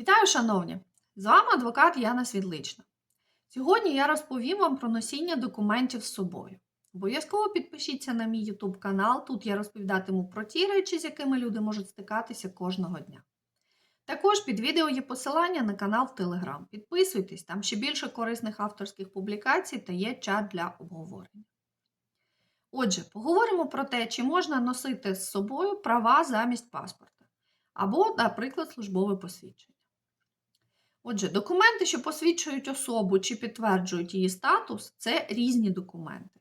Вітаю, шановні! З вами адвокат Яна Світлична. Сьогодні я розповім вам про носіння документів з собою. Обов'язково підпишіться на мій YouTube канал. Тут я розповідатиму про ті речі, з якими люди можуть стикатися кожного дня. Також під відео є посилання на канал в Telegram. Підписуйтесь, там ще більше корисних авторських публікацій та є чат для обговорення. Отже, поговоримо про те, чи можна носити з собою права замість паспорта або, наприклад, службове посвідчення. Отже, документи, що посвідчують особу чи підтверджують її статус, це різні документи.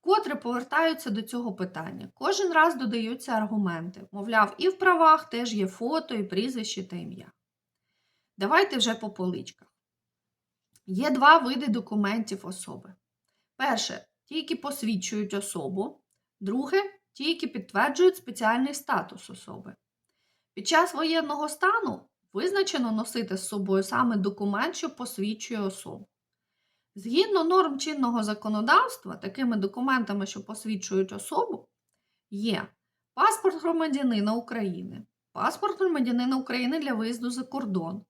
Вкотре повертаються до цього питання. Кожен раз додаються аргументи. Мовляв, і в правах теж є фото, і прізвище та ім'я. Давайте вже по поличках. Є два види документів особи. Перше ті, які посвідчують особу. Друге ті, які підтверджують спеціальний статус особи. Під час воєнного стану визначено носити з собою саме документ, що посвідчує особу. Згідно норм чинного законодавства, такими документами, що посвідчують особу, є паспорт громадянина України, паспорт громадянина України для виїзду за кордон,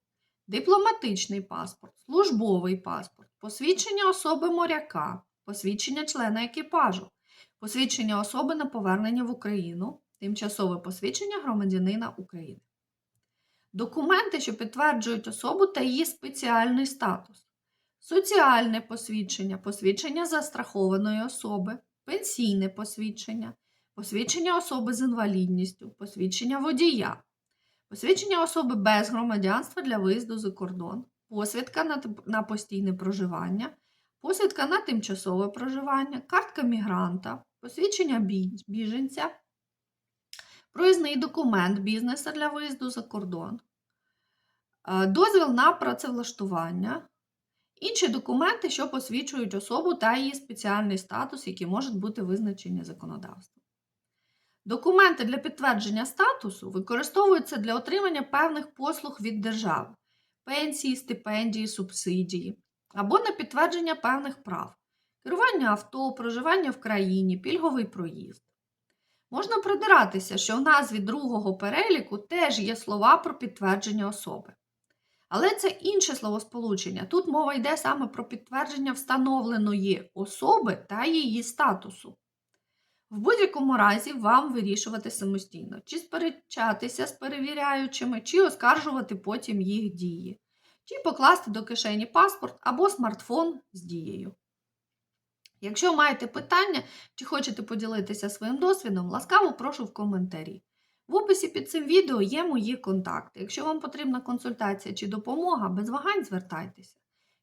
дипломатичний паспорт, службовий паспорт, посвідчення особи моряка, посвідчення члена екіпажу, посвідчення особи на повернення в Україну, тимчасове посвідчення громадянина України. Документи, що підтверджують особу та її спеціальний статус, соціальне посвідчення, посвідчення застрахованої особи, пенсійне посвідчення, посвідчення особи з інвалідністю, посвідчення водія, посвідчення особи без громадянства для виїзду за кордон, посвідка на, постійне проживання, посвідка на тимчасове проживання, картка мігранта, посвідчення біженця, проїзний документ бізнесу для виїзду за кордон, е, дозвіл на працевлаштування, інші документи, що посвідчують особу та її спеціальний статус, які можуть бути визначені законодавством. Документи для підтвердження статусу використовуються для отримання певних послуг від держави, пенсії, стипендії, субсидії, або на підтвердження певних прав, керування авто, проживання в країні, пільговий проїзд. Можна придиратися, що в назві другого переліку теж є слова про підтвердження особи. Але це інше словосполучення. Тут мова йде саме про підтвердження встановленої особи та її статусу. В будь-якому разі вам вирішувати самостійно, чи сперечатися з перевіряючими, чи оскаржувати потім їх дії, чи покласти до кишені паспорт або смартфон з дією. Якщо маєте питання чи хочете поділитися своїм досвідом, ласкаво прошу в коментарі. В описі під цим відео є мої контакти. Якщо вам потрібна консультація чи допомога, без вагань звертайтеся.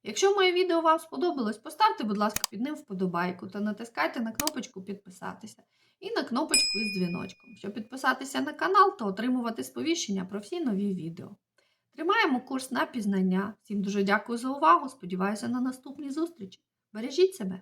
Якщо моє відео вам сподобалось, поставте, будь ласка, під ним вподобайку та натискайте на кнопочку Підписатися і на кнопочку із дзвіночком, щоб підписатися на канал та отримувати сповіщення про всі нові відео. Тримаємо курс на пізнання. Всім дуже дякую за увагу. Сподіваюся на наступні зустрічі. Бережіть себе!